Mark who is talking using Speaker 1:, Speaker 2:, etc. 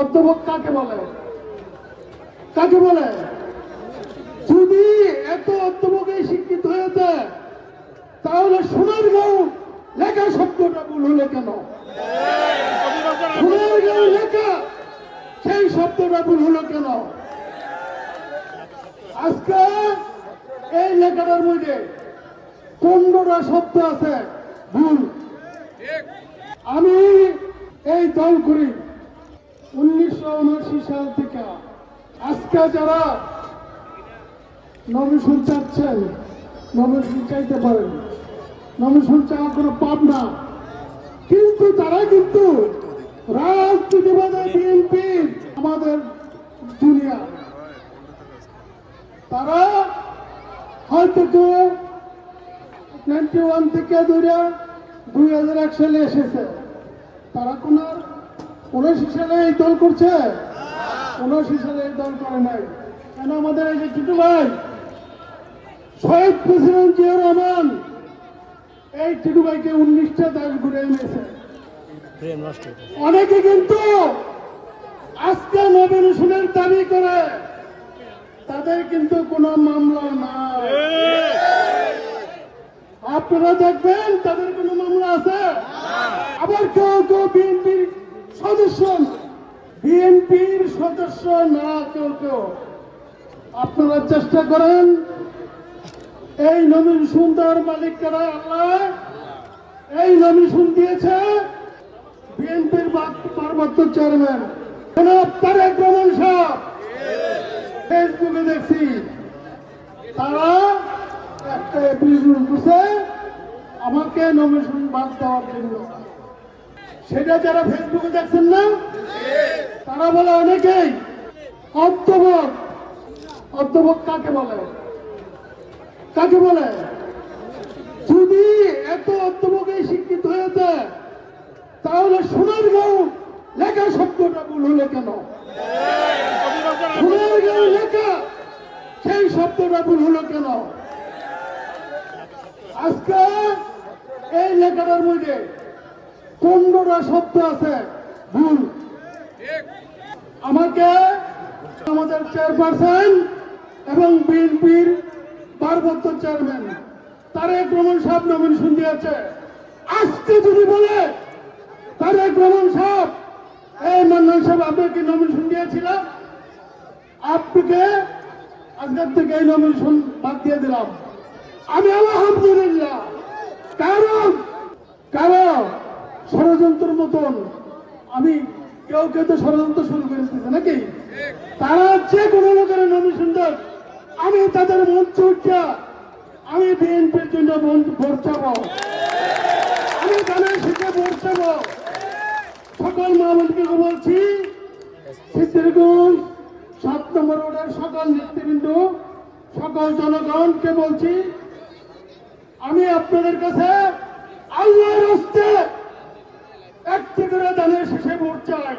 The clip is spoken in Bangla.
Speaker 1: অধ্যবক কাকে বলে? কাকে বলে? যদি এত অধ্যবকে শিক্ষিত হয়েছে, তাহলে সোনার গাঁও লেখা শব্দটা ভুল হলো কেন? সোনার গাঁও লেখা সেই শব্দটা ভুল হলো কেন? আজকে এই লেখাটার মধ্যে পনেরোটা শব্দ আছে? ভুল। আমি এই দল করি। উনিশশো উনআশি সাল থেকে আজকে যারা নমিশন চাচ্ছেন, নমিশন চাইতে পারেন। নমিশন চাওয়ার কোনো পাপ না। কিন্তু তারা কিন্তু রাজনীতিবাদে বিএনপি, আমাদের দুনিয়া তারা হয়তো কেউ নাইনটি ওয়ান থেকে দুই হাজার এক সালে এসেছে। তারা কোন উনআশি সালে এই দল করছে? উনআশি সালে এই দল করে নাই। কেন আমাদের এই যে টিটু ভাই? শহীদ প্রেসিডেন্ট জিয়া রহমান এই টিটু ভাইকে উনিশটা দেশ ঘুরে এনেছে। অনেকে কিন্তু আজকে নবীনের দাবি করে তাদের কিন্তু কোনো মামলা নাই। আপনারা দেখবেন তাদের কোনো মামলা আছে? আবার কেউ কেউ বিএনপির বিএনপির সদস্য না কেউ কেউ। আপনারা চেষ্টা করেন এই নবীন সুন্দর মালিক কারা আল্লাহ এই নমিশন দিয়েছে বিএনপির পার্বত্য চেয়ারম্যান। দেখছি। আমাকে নমিনেশন বাদ দেওয়ার জন্য। সেটা যারা ফেসবুকে দেখছেন না, তারা বলে অনেকেই অর্থবোধ অর্থবোধ কাকে বলে? কাকে বলে? যদি এত অধ্যবকে শিক্ষিত হয়েছে, তাহলে সোনার গাঁও লেখা শব্দটা ভুল হলো কেন? সোনার গাঁও লেখা সেই শব্দটা ভুল হলো কেন? আজকে এই লেখাটার মধ্যে পনেরোটা শব্দ আছে। ভুল। আমাকে আমাদের চেয়ারপারসন এবং বিএনপির পার্বত্য চেয়ারম্যান তারেক রহমান সাহেব নমিনেশন দিয়েছে। আজকে যদি বলে তারেক রহমান সাহেব, এই মান্নান সাহেব আপনাকে নমিনেশন দিয়েছিলাম আপনাকে আজকের থেকে এই নমিনেশন বাদ দিয়ে দিলাম। আমি আলহামদুলিল্লাহ। কারণ কারণ ষড়যন্ত্রের মতন। আমি কেউ কেউ তো ষড়যন্ত্র শুরু করে নাকি? তারা যে কোনো লোকের দেয় আমি তাদের মঞ্চ উঠা আমি বিএনপির জন্য ভোট- আমি গানের শিখে ভোট সকল মা বোনকে বলছি, সিদ্ধিরগঞ্জ সাত নম্বর ওয়ার্ডের সকল নেতৃবৃন্দ, সকল জনগণকে বলছি, আমি আপনাদের কাছে আল্লাহর হস্তে একটি করে দানের শেষে চাই।